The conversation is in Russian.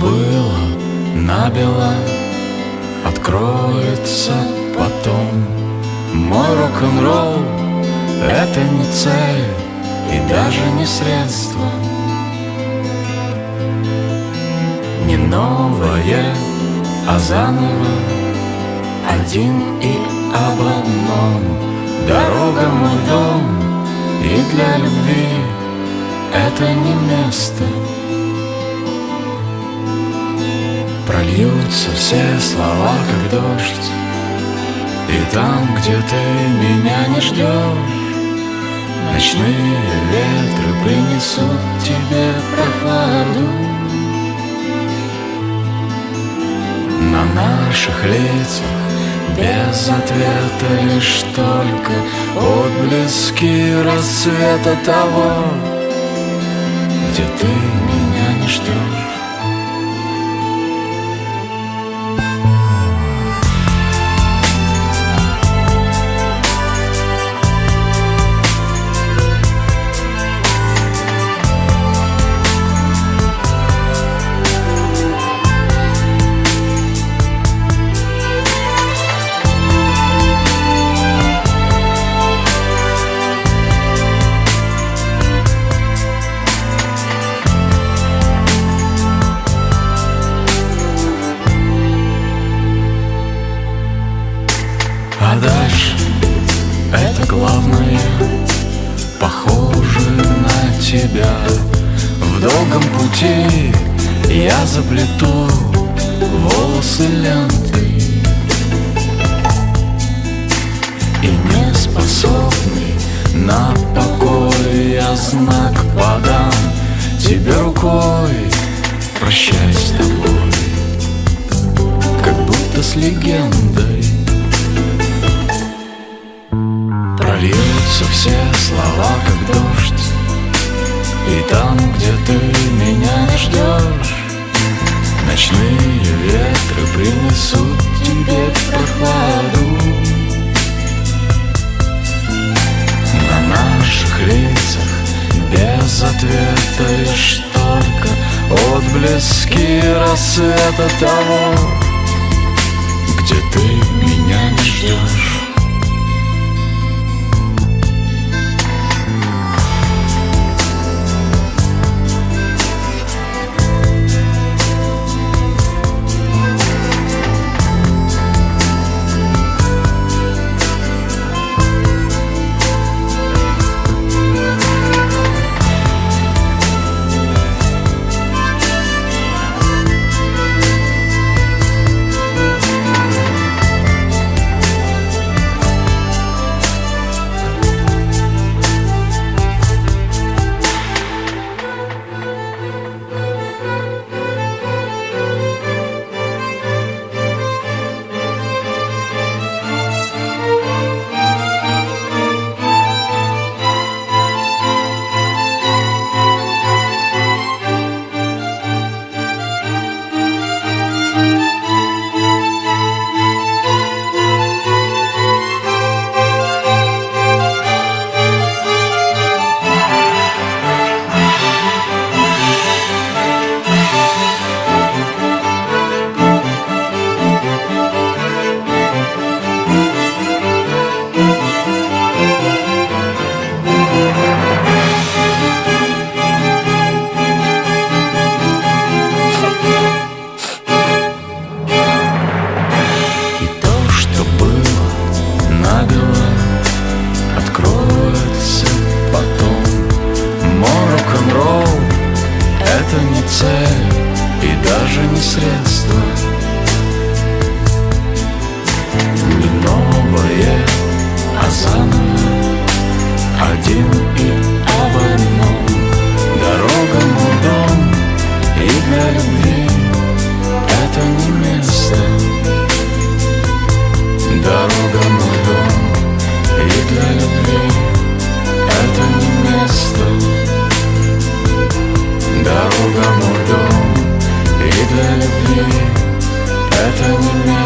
Было набело, откроется потом. Мой рок-н-ролл — это не цель и даже не средство. Не новое, а заново один и об одном Дорога мой дом и для любви это не место Прольются все слова, как дождь И там, где ты меня не ждешь Ночные ветры принесут тебе прохладу На наших лицах без ответа лишь только отблески рассвета того, где ты меня не ждешь. Пути я заплету Волосы лентой И не способный на покой Я знак подам. Тебе рукой Прощай с тобой Как будто с легендой. Прольются все слова, как дождь И там, Ночные ветры принесут тебе прохладу. На наших лицах без ответа Лишь только отблески рассвета того Где ты меня не ждешь Дорога мой дом И для любви это не место. Дорога мой дом И для любви это не место